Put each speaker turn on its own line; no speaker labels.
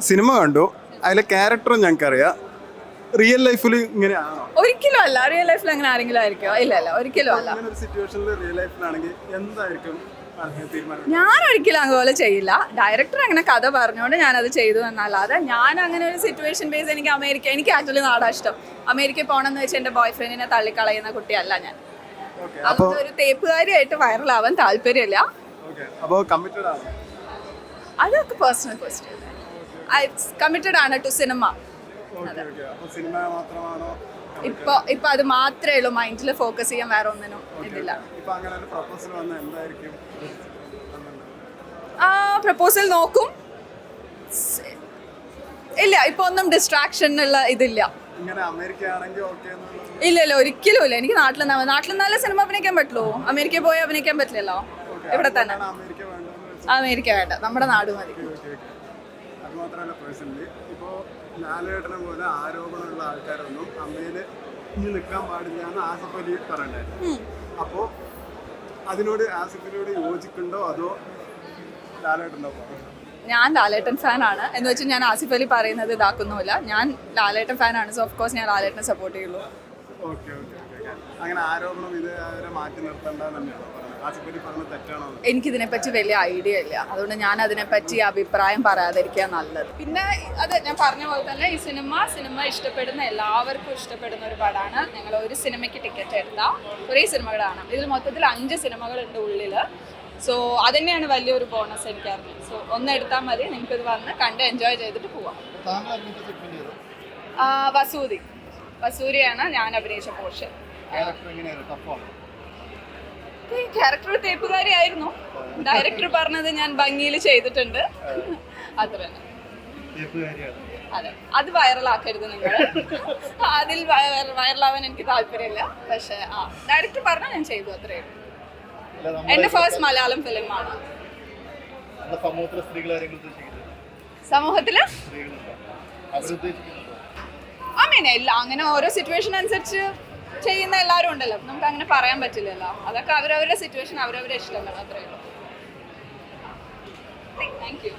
Cinema കണ്ടു. അതിലെ ക്യാരക്ടറും ഞങ്ങൾക്കറിയാം. റിയൽ ലൈഫിൽ ഇങ്ങനെ
ഒരിക്കലും അല്ല. റിയൽ ലൈഫിൽ അങ്ങനെ ആരെങ്കിലും ആയിരിക്കോ? ഇല്ല അല്ല ഒരിക്കലും അല്ല.
സിറ്റുവേഷനിൽ റിയൽ ലൈഫിലാണെങ്കിൽ എന്തായിരിക്കും
ഞാൻ ഒരിക്കലും അതുപോലെ ചെയ്യില്ല. ഡയറക്ടർ അങ്ങനെ കഥ പറഞ്ഞുകൊണ്ട് ഞാനത് ചെയ്തു എന്നല്ലാതെ ഞാൻ അങ്ങനെ ഒരു സിറ്റുവേഷൻ ബേസ് എനിക്ക് അമേരിക്ക എനിക്ക് ആക്ച്വലി നാടാ ഇഷ്ടം. അമേരിക്കയിൽ പോകണമെന്ന് വെച്ചാൽ എന്റെ ബോയ് ഫ്രണ്ടിനെ തള്ളിക്കളയുന്ന കുട്ടിയല്ല ഞാൻ. അതൊന്നും ഒരു തേപ്പുകാരിയായിട്ട് വൈറലാവാൻ താല്പര്യമില്ല. അതൊക്കെ പേഴ്സണൽ ക്വസ്റ്റ്യൻ ഐ കമ്മിറ്റഡ് ആണ് ടു സിനിമ ഇപ്പൊ ഇപ്പൊ അത് മാത്രമേ ഉള്ളൂ. മൈൻഡിൽ ഫോക്കസ് ചെയ്യാൻ വേറെ ഒന്നിനും ഇതില്ല. ആ പ്രപ്പോസൽ നോക്കും. ഇല്ല ഇപ്പൊ ഒന്നും ഇതില്ല.
ആണെങ്കിൽ ഓക്കെ എന്നുള്ളത്?
ഇല്ല ഇല്ല ഒരിക്കലും ഇല്ല. എനിക്ക് നാട്ടിൽ. നാട്ടിൽ നല്ല സിനിമ അഭിനയിക്കാൻ പറ്റുള്ളൂ. അമേരിക്കയിൽ പോയി അഭിനയിക്കാൻ പറ്റില്ലല്ലോ. ഇവിടെ തന്നെ.
അമേരിക്ക
വേണ്ട. നമ്മുടെ നാട് മതി.
മാത്രമല്ല പേഴ്സണലി ഇപ്പോൾ ലാലേട്ടനെ പോലെ ആരോപണമുള്ള ആൾക്കാരൊന്നും അമ്മയിൽ ഇനി നിൽക്കാൻ പാടില്ല എന്ന് ആസഫ് അലി പറയണ്ടായിരുന്നു അപ്പോൾ അതിനോട് ആസിഫിനോട് യോജിക്കുന്നുണ്ടോ അതോ ലാലേട്ടന്റെ
ഞാൻ ലാലേട്ടൻ ഫാനാണ്. എന്ന് വെച്ചാൽ ഞാൻ ആസിഫ് അലി പറയുന്നത് ഇതാക്കുന്നുമില്ല. ഞാൻ ലാലേട്ടൻ ഫാനാണ്. സോ ഓഫ് കോഴ്സ് ഞാൻ ലാലേട്ടനെ സപ്പോർട്ട് ചെയ്യുള്ളൂ.
ഓക്കെ ഓക്കെ ഓക്കെ അങ്ങനെ ആരോപണം ഇത് അവരെ മാറ്റി നിർത്തേണ്ടെന്ന് തന്നെയാണോ?
എനിക്കിതിനെപ്പറ്റി വലിയ ഐഡിയ ഇല്ല. അതുകൊണ്ട് ഞാൻ അതിനെപ്പറ്റി അഭിപ്രായം പറയാതിരിക്കുക നല്ലത്. പിന്നെ അത് ഞാൻ പറഞ്ഞ പോലെ തന്നെ ഈ സിനിമ സിനിമ ഇഷ്ടപ്പെടുന്ന എല്ലാവർക്കും ഇഷ്ടപ്പെടുന്ന ഒരു പടമാണ്. ഞങ്ങൾ ഒരു സിനിമയ്ക്ക് ടിക്കറ്റ് എടുത്താൽ കുറേ സിനിമകൾ കാണാം. ഇതിൽ മൊത്തത്തിൽ അഞ്ച് സിനിമകളുണ്ട് ഉള്ളിൽ സോ അതന്നെയാണ് വലിയൊരു ബോണസ് എനിക്കറിഞ്ഞത് സോ ഒന്ന് എടുത്താൽ മതി. നിങ്ങൾക്ക് ഇത് വന്ന് കണ്ട് എൻജോയ് ചെയ്തിട്ട് പോവാം. വസൂതി. വസൂരിയാണ് ഞാൻ അഭിനയിച്ച പോർഷൻ
ക്യാരക്ടർ
തേപ്പുകാരി ആയിരുന്നു. ഡയറക്ടർ പറഞ്ഞത് ഞാൻ ഭംഗിയിൽ ചെയ്തിട്ടുണ്ട്. അത്ര അതെ. അത് വൈറലാക്കരുത് നിങ്ങൾ. അതിൽ വൈറലാവാൻ എനിക്ക് താല്പര്യമില്ല. പക്ഷെ ആ ഡയറക്ടർ പറഞ്ഞാൽ ഞാൻ ചെയ്തു അത്രേ എന്റെ ഫസ്റ്റ് മലയാളം ഫിലിമാണ് സമൂഹത്തിൽ ഐ മീൻ എല്ലാം അങ്ങനെ ഓരോ സിറ്റുവേഷൻ അനുസരിച്ച് ചെയ്യുന്ന എല്ലാവരും ഉണ്ടല്ലോ. നമുക്ക് അങ്ങനെ പറയാൻ പറ്റില്ലല്ലോ. അതൊക്കെ അവരവരുടെ സിറ്റുവേഷൻ അവരവരുടെ ഇഷ്ടങ്ങൾ അത്രയുള്ളൂ താങ്ക് യു